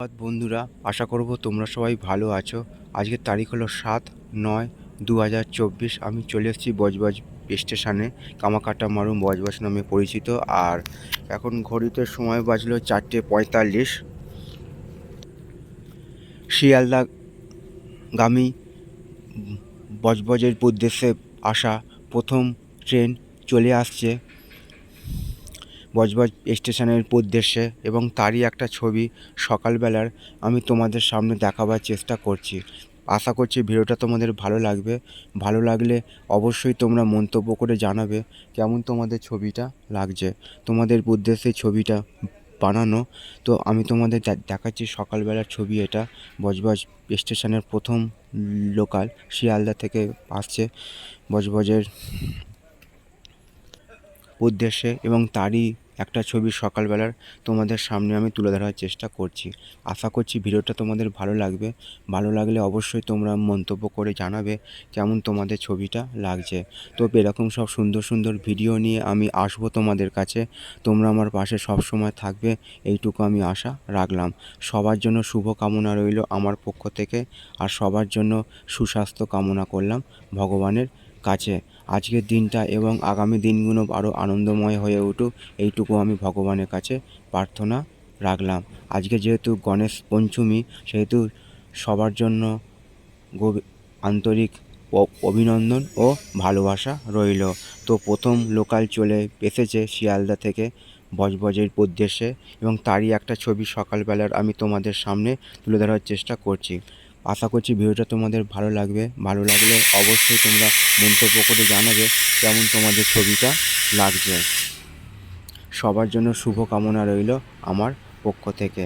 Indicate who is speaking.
Speaker 1: বন্ধুরা, আশা করব তোমরা সবাই ভালো আছো। আজকের তারিখ হলো সাত নয় দু হাজার চব্বিশ। আমি চলে এসেছি বজবজ স্টেশনে, কামাকাটা মারুম বজবজ নামে পরিচিত। আর এখন ঘড়িতে সময় বাজলো চারটে পঁয়তাল্লিশ। শিয়ালদা গামী বজবজের উদ্দেশ্যে আসা প্রথম ট্রেন চলে আসছে। বজবজ স্টেশনের উদ্দেশ্যে এবং তারই একটা ছবি সকালবেলার আমি তোমাদের সামনে দেখাবার চেষ্টা করছি। আশা করছি ভিডিওটা তোমাদের ভালো লাগবে। ভালো লাগলে অবশ্যই তোমরা মন্তব্য করে জানাবে কেমন তোমাদের ছবিটা লাগছে। তোমাদের উদ্দেশ্যে ছবিটা বানানো। তো আমি তোমাদের দেখাচ্ছি সকালবেলার ছবি এটা। বজবজ স্টেশনের প্রথম লোকাল শিয়ালদা থেকে আসছে। বজবজের উদ্দেশ্যে এবং তারই একটা ছবি সকালবেলার তোমাদের সামনে আমি তুলে ধরার চেষ্টা করছি। আশা করছি ভিডিওটা তোমাদের ভালো লাগবে। ভালো লাগলে অবশ্যই তোমরা মন্তব্য করে জানাবে কেমন তোমাদের ছবিটা লাগছে। তো এরকম সব সুন্দর সুন্দর ভিডিও নিয়ে আমি আসব তোমাদের কাছে। তোমরা আমার পাশে সব সময় থাকবে, এইটুকু আমি আশা রাখলাম। সবার জন্য শুভ কামনা রইল আমার পক্ষ থেকে আর সবার জন্য সুস্বাস্থ্য কামনা করলাম ভগবানের কাছে। আজকের দিনটা এবং আগামী দিনগুলো আরও আনন্দময় হয়ে উঠুক, এইটুকু আমি ভগবানের কাছে প্রার্থনা রাখলাম। আজকে যেহেতু গণেশ পঞ্চমী, সেহেতু সবার জন্য আন্তরিক অভিনন্দন ও ভালোবাসা রইল। তো প্রথম লোকাল চলে এসেছে শিয়ালদা থেকে বজবজের উদ্দেশ্যে এবং তারই একটা ছবি সকালবেলার আমি তোমাদের সামনে তুলে ধরার চেষ্টা করছি। আশা করছি ভিডিওটা তোমাদের ভালো লাগবে। ভালো লাগলে অবশ্যই তোমরা মন্তব্য করে জানাবে কেমন তোমাদের ছবিটা লাগছে। সবার জন্য শুভ কামনা রইল আমার পক্ষ থেকে।